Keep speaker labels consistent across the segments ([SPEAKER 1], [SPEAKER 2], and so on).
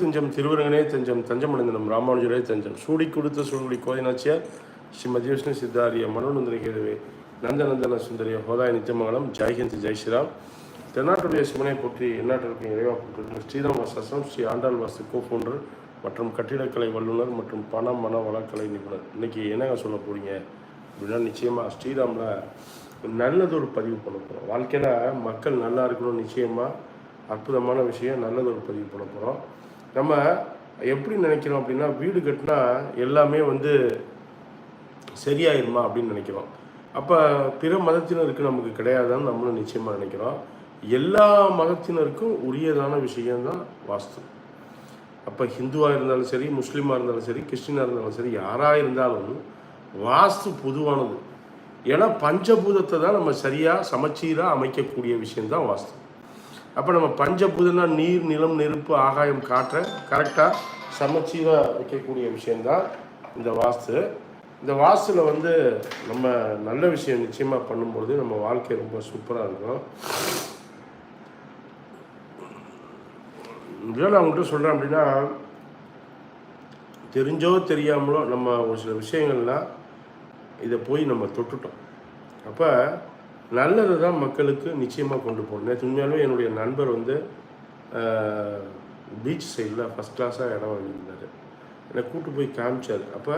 [SPEAKER 1] தஞ்சம் திருவரங்கனே தஞ்சம் தஞ்சமடைந்தனம் ராமானுஜரே தஞ்சம். சூடி கொடுத்த சூழ்நிலை கோதினாச்சியார் ஸ்ரீ விஷ்ணு சித்தாரிய மனோநந்தன கேதுவே நந்தநந்தன சுந்தரிய ஹோதாய நித்தியமங்கலம் ஜெய்ஹிந்த் ஜெய் ஸ்ரீராம். தென்னாட்டுடைய சிவனை போற்றி எந்நாட்டிற்கு இறைவா போற்றி ஸ்ரீராம் வாசம் ஸ்ரீ ஆண்டாள் வாசு கோஃபவுண்டர் மற்றும் கட்டிடக்கலை வல்லுநர் மற்றும் பண மன வளக்கலை நிபுணர். இன்னைக்கு என்னங்க சொல்ல போறீங்க? அப்படின்னா நிச்சயமாக ஸ்ரீராமில் நல்லதொரு பதிவு பண்ண போகிறோம் வாழ்க்கையில் மக்கள் நல்லா இருக்கணும் நிச்சயமாக அற்புதமான விஷயம் நல்லதொரு பதிவு பண்ண போகிறோம் நம்ம எப்படி நினைக்கிறோம் அப்படின்னா வீடு கட்டினா எல்லாமே வந்து சரியாயிருமா அப்படின்னு நினைக்கிறோம். அப்போ பிற மதத்தினருக்கு நமக்கு கிடையாதுன்னு நம்மளும் நிச்சயமாக நினைக்கிறோம். எல்லா மதத்தினருக்கும் உரியதான விஷயம்தான் வாஸ்து. அப்போ ஹிந்துவாக இருந்தாலும் சரி முஸ்லீமாக இருந்தாலும் சரி கிறிஸ்டினாக இருந்தாலும் சரி யாராக இருந்தாலும் வாஸ்து பொதுவானது. ஏன்னா பஞ்சபூதத்தை தான் நம்ம சரியாக சமச்சீராக அமைக்கக்கூடிய விஷயம்தான் வாஸ்து. அப்போ நம்ம பஞ்சபூதம்னா நீர் நிலம் நெருப்பு ஆகாயம் காற்றை. கரெக்டாக சமச்சீராக வைக்கக்கூடிய விஷயந்தான் இந்த வாஸ்து. இந்த வாஸ்துல வந்து நம்ம நல்ல விஷயம் நிச்சயமாக பண்ணும்பொழுது நம்ம வாழ்க்கை ரொம்ப சூப்பராக இருக்கும். இதெல்லாம் நான் உங்கள்கிட்ட சொல்கிறேன் அப்படின்னா தெரிஞ்சோ தெரியாமலோ நம்ம ஒரு சில விஷயங்கள்லாம் இதை போய் நம்ம தொட்டுட்டோம். அப்போ நல்லது தான் மக்களுக்கு நிச்சயமாக கொண்டு போகணும். நேற்று உண்மையாலுமே என்னுடைய நண்பர் வந்து பீச் சைடில் ஃபஸ்ட் கிளாஸாக இடம் வாங்கியிருந்தார். என்னை கூட்டு போய் காமிச்சார். அப்போ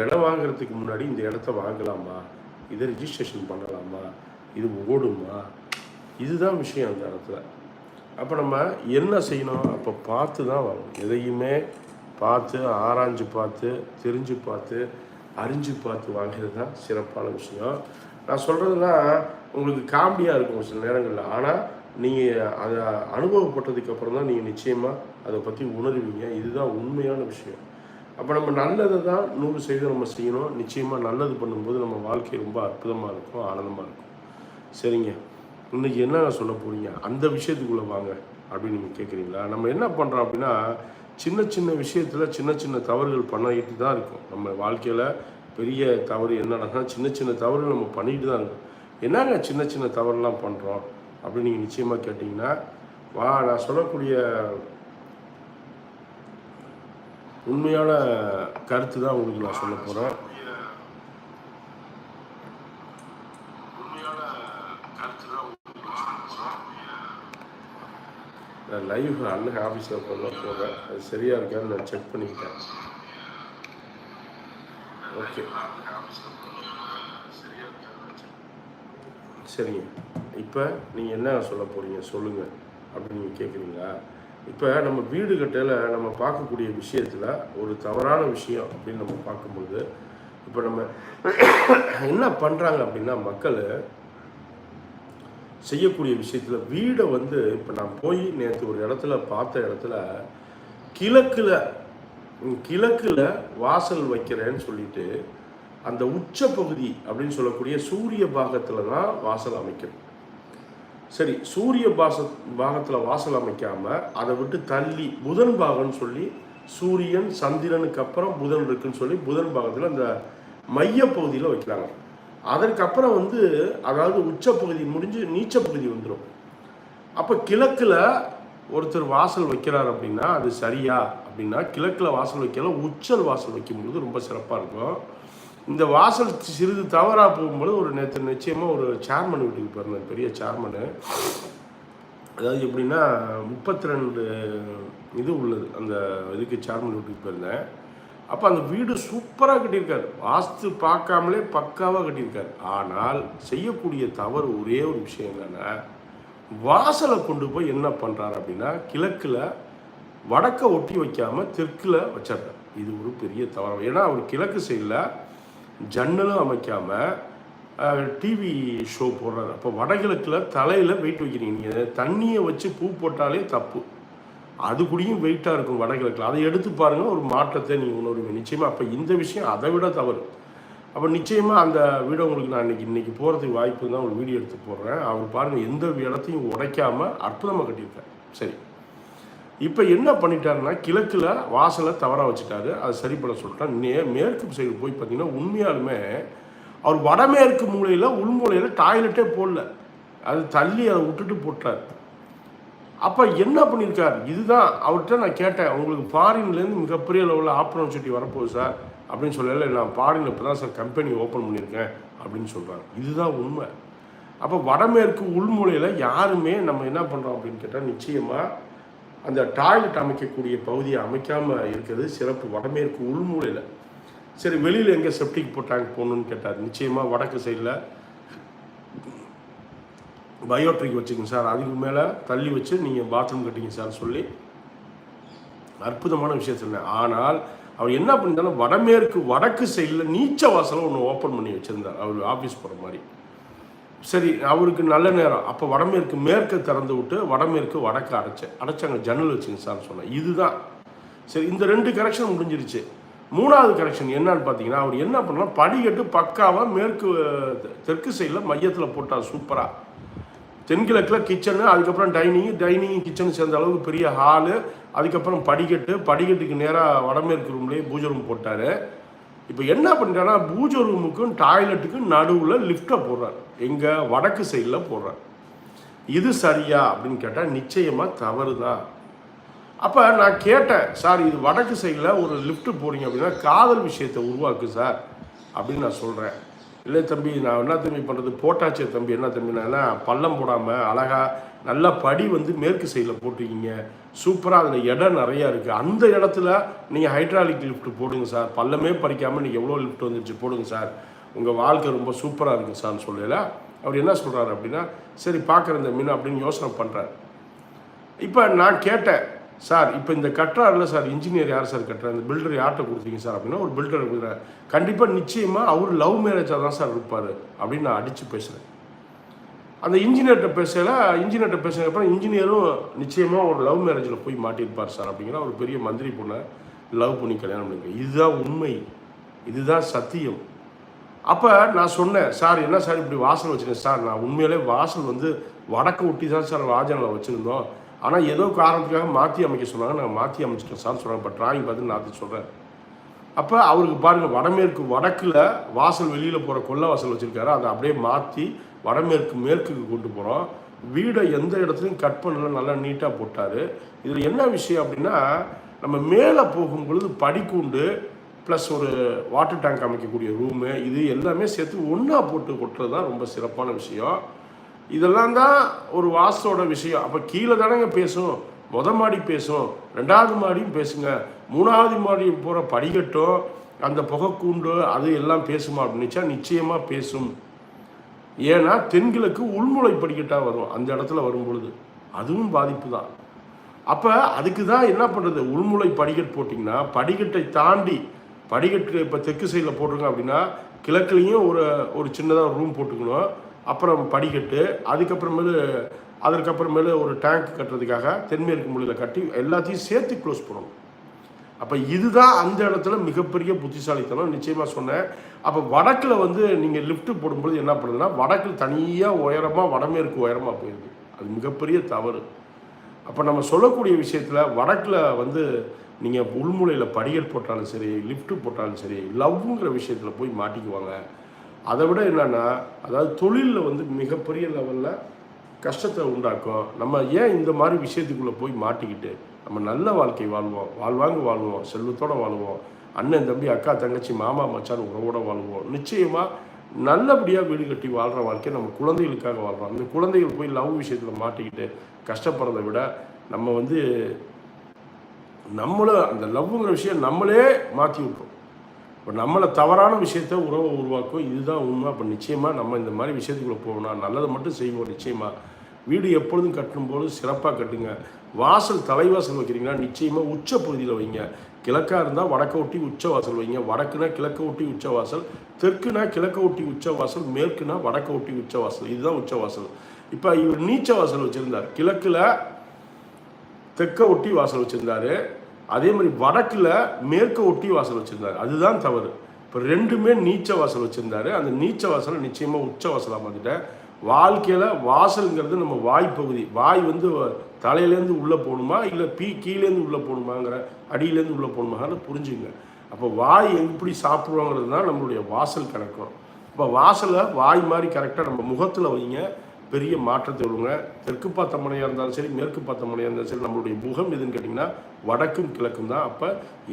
[SPEAKER 1] இடம் வாங்குறதுக்கு முன்னாடி இந்த இடத்த வாங்கலாமா? இதை ரிஜிஸ்ட்ரேஷன் பண்ணலாமா? இது ஓடுமா? இதுதான் விஷயம் அந்த இடத்துல. அப்போ நம்ம என்ன செய்யணும்? அப்போ பார்த்து தான் வாங்கணும். எதையுமே பார்த்து ஆராய்ஞ்சு பார்த்து தெரிஞ்சு பார்த்து அறிஞ்சு பார்த்து வாங்கிறது தான் சிறப்பான விஷயம். நான் சொல்கிறதுலாம் உங்களுக்கு காமெடியாக இருக்கும் சில நேரங்களில். ஆனால் நீங்கள் அதை அனுபவப்பட்டதுக்கு அப்புறம் தான் நீங்கள் நிச்சயமாக அதை பற்றி உணருவீங்க. இதுதான் உண்மையான விஷயம். அப்போ நம்ம நல்லதை தான் நூறு செய்து நம்ம செய்யணும். நிச்சயமாக நல்லது பண்ணும்போது நம்ம வாழ்க்கை ரொம்ப அற்புதமாக இருக்கும் ஆனந்தமாக இருக்கும். சரிங்க. இன்னைக்கு என்ன சொல்ல போறீங்க? அந்த விஷயத்துக்குள்ளே வாங்க அப்படின்னு நீங்கள் கேட்குறீங்களா நம்ம என்ன பண்ணுறோம் அப்படின்னா சின்ன சின்ன விஷயத்தில் சின்ன சின்ன தவறுகள் பண்ணிக்கிட்டு தான் இருக்கும். நம்ம வாழ்க்கையில் பெரிய தவறு என்னன்னா சின்ன சின்ன தவறுகள் நம்ம பண்ணிட்டு தான் இருக்கோம். என்னங்க சின்ன சின்ன தவறுலாம் பண்ணுறோம் அப்படின்னு நீங்கள் நிச்சயமாக கேட்டிங்கன்னா வா நான் சொல்லக்கூடிய உண்மையான கருத்து தான் உங்களுக்கு நான் சொல்ல போகிறேன் நான் லைவ் அண்ணன் ஆஃபீஸில் பண்ண போகிறேன் அது சரியாக இருக்கான்னு நான் செக் பண்ணிக்கிட்டேன். ஓகே. சரிங்க. இப்போ நீங்கள் என்ன சொல்ல போகிறீங்க சொல்லுங்கள் அப்படின்னு நீங்கள் கேட்குறீங்களா இப்போ நம்ம வீடு கட்டையில் நம்ம பார்க்கக்கூடிய விஷயத்தில் ஒரு தவறான விஷயம் அப்படின்னு நம்ம பார்க்கும்பொழுது இப்போ நம்ம என்ன பண்ணுறாங்க அப்படின்னா மக்கள் செய்யக்கூடிய விஷயத்தில் வீடை வந்து இப்போ நான் போய் நேற்று ஒரு இடத்துல பார்த்த இடத்துல கிழக்கில் கிழக்கில் வாசல் வைக்கிறேன்னு சொல்லிட்டு அந்த உச்ச பகுதி அப்படின்னு சொல்லக்கூடிய சூரிய பாகத்தில் தான் வாசல் அமைக்கணும். சரி சூரிய பாச பாகத்தில் வாசல் அமைக்காமல் அதை விட்டு தள்ளி புதன் பாகம்னு சொல்லி சூரியன் சந்திரனுக்கு அப்புறம் புதன் இருக்குன்னு சொல்லி புதன் பாகத்தில் அந்த மைய பகுதியில் வைக்கிறாங்க. அதற்கப்புறம் வந்து அதாவது உச்ச பகுதி முடிஞ்சு நீச்ச பகுதி வந்துடும் அப்போ கிழக்கில் ஒருத்தர் வாசல் வைக்கிறார் அப்படின்னா அது சரியா அப்படின்னா கிழக்கில் வாசல் வைக்கல உச்சல் வாசல் வைக்கும்பொழுது ரொம்ப சிறப்பாக இருக்கும். இந்த வாசல் சிறிது தவறாக போகும்போது ஒரு நேற்று நிச்சயமாக ஒரு சேர்மன் வீட்டுக்கு போயிருந்தேன் பெரிய சேர்மனு. அதாவது எப்படின்னா முப்பத்தி ரெண்டு இது உள்ளது அந்த இதுக்கு சேர்மன் வீட்டுக்கு போயிருந்தேன். அப்போ அந்த வீடு சூப்பராக கட்டியிருக்காரு. வாஸ்து பார்க்காமலே பக்காவாக கட்டியிருக்காரு. ஆனால் செய்யக்கூடிய தவறு ஒரே ஒரு விஷயம் என்னென்னா வாசலை கொண்டு போய் என்ன பண்ணுறாரு அப்படின்னா கிழக்கில் வடக்கை ஒட்டி வைக்காமல் தெற்கில் வச்சிடுறாரு. இது ஒரு பெரிய தவறு. ஏன்னா அவர் கிழக்கு சைடில் ஜன்னலும் அமைக்காமல் டிவி ஷோ போடுறாரு. அப்போ வடகிழக்கில் தலையில் வெயிட் வைக்கிறீங்க நீங்கள் தண்ணியை வச்சு பூ போட்டாலே தப்பு. அது கூடயும் வெயிட்டாக இருக்கும் வடகிழக்கில். அதை எடுத்து பாருங்கள் ஒரு மாற்றத்தை நீங்கள் உணர்வீங்க. நிச்சயமாக அப்போ இந்த விஷயம் அதை விட தவறு. அப்போ நிச்சயமாக அந்த வீடியோ உங்களுக்கு நான் இன்னைக்கு இன்றைக்கி போகிறதுக்கு வாய்ப்பு தான் ஒரு வீடியோ எடுத்து போடுறேன். அவர் பாருங்கள் எந்த இடத்தையும் உடைக்காமல் அற்புதமாக கட்டியிருக்காரு. சரி. இப்போ என்ன பண்ணிட்டாருன்னா கிழக்கில் வாசலை தவறாக வச்சுட்டாரு. அதை சரி பண்ண சொல்லிட்டா நே மேற்கு சைடு போய் பார்த்தீங்கன்னா உண்மையாலுமே அவர் வடமேற்கு மூலையில் உள்மூலையில் டாய்லெட்டே போடல. அது தள்ளி அதை விட்டுட்டு போட்டார். அப்போ என்ன பண்ணியிருக்கார்? இதுதான் அவர்கிட்ட நான் கேட்டேன். உங்களுக்கு ஃபாரின்லேருந்து மிகப்பெரிய லெவலில் ஆப்பர்ச்சுனிட்டி வரப்போகுது சார் அப்படின்னு சொல்லலை நான் பாடின இப்போ தான் சார் கம்பெனி ஓப்பன் பண்ணியிருக்கேன் அப்படின்னு சொல்கிறாங்க இதுதான் உண்மை. அப்போ வடமேற்கு உள்மூலையில் யாருமே நம்ம என்ன பண்ணுறோம் அப்படின்னு கேட்டால் நிச்சயமாக அந்த டாய்லெட் அமைக்கக்கூடிய பகுதியை அமைக்காமல் இருக்கிறது சிறப்பு வடமேற்கு உள்மூலையில். சரி வெளியில் எங்கே செப்டிக் போட்டாங்க போகணுன்னு கேட்டார் நிச்சயமாக வடக்கு சைடில் பயோட்ரிக் வச்சுக்கோங்க சார். அதுக்கு மேலே தள்ளி வச்சு நீங்கள் பாத்ரூம் கட்டிங்க சார் சொல்லி அற்புதமான விஷயம் சொன்னேன் ஆனால் அவர் என்ன பண்ணியிருந்தாலும் வடமேற்கு வடக்கு சைடில் நீச்ச வாசலை ஒன்று ஓப்பன் பண்ணி வச்சுருந்தார். அவர் ஆஃபீஸ் போகிற மாதிரி. சரி அவருக்கு நல்ல நேரம். அப்போ வடமேற்கு மேற்கு திறந்து விட்டு வடமேற்கு வடக்கு அடைச்சேன். அடைச்சாங்க ஜன்னல் வச்சுங்க சார் சொன்னேன் இதுதான். சரி இந்த ரெண்டு கரெக்ஷன் முடிஞ்சிருச்சு. மூணாவது கரெக்ஷன் என்னன்னு பார்த்தீங்கன்னா அவர் என்ன பண்ணலாம் படிக்கட்டு பக்காவாக மேற்கு தெற்கு சைடில் மையத்தில் போட்டார். சூப்பராக தென்கிழக்கில் கிச்சனு அதுக்கப்புறம் டைனிங் டைனிங் கிச்சன் சேர்ந்த அளவுக்கு பெரிய ஹாலு அதுக்கப்புறம் படிக்கட்டு படிக்கட்டுக்கு நேராக வடமேற்கு ரூம்லேயே பூஜை ரூம் போட்டார். இப்போ என்ன பண்ணிட்டாருன்னா பூஜை ரூமுக்கும் டாய்லெட்டுக்கும் நடுவில் லிஃப்டை போடுறார். எங்கள் வடக்கு சைடில் போடுறார். இது சரியா? அப்படின்னு கேட்டால் நிச்சயமாக தவறு தான் அப்போ நான் கேட்டேன் சார் இது வடக்கு சைடில் ஒரு லிஃப்ட்டு போடுறீங்க அப்படின்னா காதல் விஷயத்தை உருவாக்கு சார். அப்படின்னு நான் சொல்கிறேன் இல்லை தம்பி நான் என்ன தம்பி பண்ணுறது போட்டாச்சே தம்பி என்ன தம்பி? நான் பள்ளம் போடாமல் அழகாக நல்லா படி வந்து மேற்கு சைடில் போட்டிருக்கீங்க. சூப்பராக அதில் இடம் நிறையா இருக்குது அந்த இடத்துல நீங்கள் ஹைட்ராலிக் லிஃப்ட் போடுங்க சார் பள்ளமே பறிக்காமல் நீங்கள் எவ்வளோ லிஃப்ட் வந்துருச்சு போடுங்க சார் உங்கள் வாழ்க்கை ரொம்ப சூப்பராக இருக்குது சார்னு சொல்லல. அவர் என்ன சொல்கிறாரு அப்படின்னா சரி பார்க்குறேன் இந்த மீன் அப்படின்னு யோசனை பண்ணுறாரு இப்போ நான் கேட்டேன். சார் இப்போ இந்த கட்டுறாருல சார் இன்ஜினியர் யார் சார் கட்டுற? இந்த பில்டர் யார்கிட்ட கொடுத்தீங்க சார் அப்படின்னா ஒரு பில்டர் கொடுக்குறாரு. கண்டிப்பாக நிச்சயமாக அவர் லவ் மேரேஜாக தான் சார் இருப்பார் அப்படின்னு நான் அடித்து பேசுகிறேன் அந்த இன்ஜினியர்கிட்ட பேசல இன்ஜினியர்கிட்ட பேசினதுக்கப்புறம் இன்ஜினியரும் நிச்சயமாக ஒரு லவ் மேரேஜில் போய் மாட்டியிருப்பார் சார் அப்படிங்கிற ஒரு பெரிய மந்திரி பொண்ணை லவ் பண்ணி கல்யாணம் பண்ணிக்க. இதுதான் உண்மை. இதுதான் சத்தியம். அப்போ நான் சொன்னேன் சார் என்ன சார் இப்படி வாசல் வச்சுருக்கேன் சார் நான் உண்மையிலே வாசல் வந்து வடக்கு ஒட்டி தான் சார் ராஜனில் வச்சுருந்தோம். ஆனால் ஏதோ காரணத்துக்காக மாற்றி அமைக்க சொன்னாங்க. நான் மாற்றி அமைச்சிட்டோம் சார் சொன்னாங்க இப்போ டிராயிங் பார்த்து நான் அது சொல்கிறேன் அப்போ அவருக்கு பாருங்கள் வடமேற்கு வடக்கில் வாசல் வெளியில் போகிற கொள்ள வாசல் வச்சுருக்காரு. அதை அப்படியே மாற்றி வடமேற்கு மேற்குக்கு கொண்டு போகிறோம் வீடை எந்த இடத்துலையும் கட் பண்ணல நல்லா நீட்டாக போட்டார். இதில் என்ன விஷயம் அப்படின்னா நம்ம மேலே போகும் பொழுது படிக்கூண்டு ப்ளஸ் ஒரு வாட்டர் டேங்க் அமைக்கக்கூடிய ரூமு இது எல்லாமே சேர்த்து ஒன்றா போட்டு கொட்டுறது தான் ரொம்ப சிறப்பான விஷயம். இதெல்லாம் தான் ஒரு வாசோட விஷயம். அப்போ கீழே தானேங்க பேசும். முத மாடி பேசும். ரெண்டாவது மாடியும் பேசுங்க. மூணாவது மாடி போகிற படிக்கட்டும் அந்த புகைக்கூண்டு அது எல்லாம் பேசுமா அப்படின்னுச்சா நிச்சயமாக பேசும். ஏன்னா தென்கிழக்கு உள்முளை படிக்கட்டாக வரும். அந்த இடத்துல வரும் பொழுது அதுவும் பாதிப்பு தான் அப்போ அதுக்கு தான் என்ன பண்ணுறது உள்முளை படிக்கட் போட்டிங்கன்னா படிக்கட்டை தாண்டி படிக்கட்டு இப்போ தெற்கு சைடில் போட்டிருக்கோம் அப்படின்னா கிழக்குலேயும் ஒரு ஒரு சின்னதாக ரூம் போட்டுக்கணும். அப்புறம் படிக்கட்டு அதுக்கப்புறமேலு அதற்கப்புறமேலு ஒரு டேங்க் கட்டுறதுக்காக தென்மேற்கு மூலையில் கட்டி எல்லாத்தையும் சேர்த்து க்ளோஸ் பண்ணணும். அப்போ இதுதான் அந்த இடத்துல மிகப்பெரிய புத்திசாலித்தனம். நிச்சயமாக சொன்னேன். அப்போ வடக்கில் வந்து நீங்கள் லிஃப்ட்டு போடும்போது என்ன பண்ணுதுன்னா வடக்கில் தனியாக உயரமாக வடமேற்கு உயரமாக போயிடுது அது மிகப்பெரிய தவறு. அப்போ நம்ம சொல்லக்கூடிய விஷயத்தில் வடக்கில் வந்து நீங்கள் உள்முலையில் படிகள் போட்டாலும் சரி லிஃப்ட்டு போட்டாலும் சரி லவ்ங்கிற விஷயத்தில் போய் மாட்டிக்குவாங்க. அதை விட என்னென்னா அதாவது தொழிலில் வந்து மிகப்பெரிய லெவலில் கஷ்டத்தை உண்டாக்கும். நம்ம ஏன் இந்த மாதிரி விஷயத்துக்குள்ளே போய் மாட்டிக்கிட்டு நம்ம நல்ல வாழ்க்கை வாழ்வோம் வாழ்வாங்க வாழ்வோம் செல்வத்தோடு வாழ்வோம் அண்ணன் தம்பி அக்கா தங்கச்சி மாமா மச்சான் உறவோட வாழ்வோம். நிச்சயமாக நல்லபடியாக வீடு கட்டி வாழ்கிற வாழ்க்கை நம்ம குழந்தைகளுக்காக வாழ்கிறோம் அந்த குழந்தைகள் போய் லவ் விஷயத்தில் மாட்டிக்கிட்டு கஷ்டப்படுறதை விட நம்ம வந்து நம்மளும் அந்த லவ்ங்கிற விஷயம் நம்மளே மாற்றி விட்றோம் இப்போ நம்மளை தவறான விஷயத்த உறவை உருவாக்கும். இதுதான் உண்மை. அப்போ நிச்சயமாக நம்ம இந்த மாதிரி விஷயத்துக்குள்ளே போகணும் நல்லதை மட்டும் செய்வோம் நிச்சயமாக வீடு எப்பொழுதும் கட்டும்போது சிறப்பாக கட்டுங்க. வாசல் தலைவாசல் வைக்கிறீங்கன்னா நிச்சயமாக உச்ச பகுதியில் வைங்க. கிழக்காக இருந்தால் வடக்க ஒட்டி உச்ச வாசல் வைங்க. வடக்குனா கிழக்க ஒட்டி உச்ச வாசல். தெற்குனா கிழக்க ஒட்டி உச்ச வாசல். மேற்குனா வடக்க ஒட்டி உச்ச வாசல். இதுதான் உச்ச வாசல். இப்போ இவர் நீச்ச வாசல் வச்சுருந்தார். கிழக்கில் தெற்க ஒட்டி வாசல் வச்சுருந்தாரு. அதே மாதிரி வடக்கில் மேற்க ஒட்டி வாசல் வச்சுருந்தாரு. அதுதான் தவறு. இப்போ ரெண்டுமே நீச்ச வாசல் வச்சுருந்தாரு. அந்த நீச்ச வாசலை நிச்சயமாக உச்ச வாசலாக மாற்றிட்டேன் வாழ்க்கையில் வாசலுங்கிறது நம்ம வாய் பகுதி. வாய் வந்து தலையிலேருந்து உள்ளே போகணுமா? இல்லை பீ கீழேருந்து உள்ளே போகணுமாங்கிற அடியிலேருந்து உள்ளே போகணுமாங்கிறத புரிஞ்சுங்க. அப்போ வாய் எப்படி சாப்பிடுவோங்கிறது தான் நம்மளுடைய வாசல் கணக்கும் இப்போ வாசலை வாய் மாதிரி கரெக்டாக நம்ம முகத்தில் வைங்க. பெரிய மாற்றத்தை விடுங்க. தெற்கு பார்த்த முனையாக இருந்தாலும் சரி மேற்கு பார்த்த முனையாக இருந்தாலும் சரி நம்மளுடைய முகம் எதுன்னு கேட்டிங்கன்னா வடக்கும் கிழக்கும் தான். அப்போ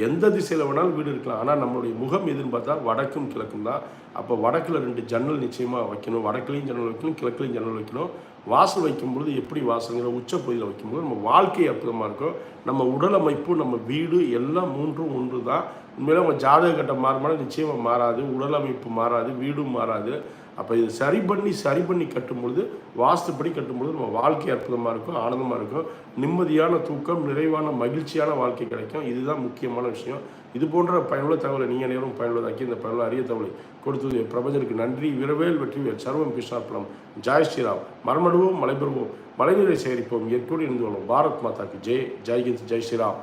[SPEAKER 1] எந்த திசையில் வேணாலும் வீடு இருக்கலாம். ஆனால் நம்மளுடைய முகம் எதுன்னு பார்த்தா வடக்கும் கிழக்கும் தான். அப்போ வடக்கில் ரெண்டு ஜன்னல் நிச்சயமாக வைக்கணும். வடக்குலையும் ஜன்னல் வைக்கணும் கிழக்குலையும் ஜன்னல் வைக்கணும். வாசல் வைக்கும் பொழுது எப்படி வாசல்ங்கிற உச்ச பகுதியில் வைக்கும்போது நம்ம வாழ்க்கை அற்புதமாக இருக்கும். நம்ம உடல் அமைப்பு நம்ம வீடு எல்லாம் மூன்றும் ஒன்று தான் உண்மையில நம்ம ஜாதக கட்டம் மாறுமானால் நிச்சயமாக மாறாது. உடல் அமைப்பு மாறாது. வீடும் மாறாது. அப்போ இது சரி பண்ணி சரி பண்ணி கட்டும்பொழுது வாஸ்துப்படி கட்டும்பொழுது நம்ம வாழ்க்கை அற்புதமாக இருக்கும் ஆனந்தமாக இருக்கும். நிம்மதியான தூக்கம் நிறைவான மகிழ்ச்சியான வாழ்க்கை கிடைக்கும். இதுதான் முக்கியமான விஷயம். இது போன்ற பயனுள்ள தகவலை நீங்கள் நேரம் பயனுள்ளதாக்கி இந்த பயனுள்ள அரிய தகவலை கொடுத்தது பிரபஞ்சனுக்கு நன்றி. விரவேல் வெற்றிவேல் சர்வம் கிருஷ்ணார்ப்பணம் ஜாய் ஸ்ரீராம். மரமடுவோம் மலைபெறுவோம். மழைநீரை சேகரிப்போம். இயற்கையோடு இருந்து வரும் பாரத் மாதாக்கு. ஜெய். ஜெய் ஹிந்த் ஜெய் ஸ்ரீராம்.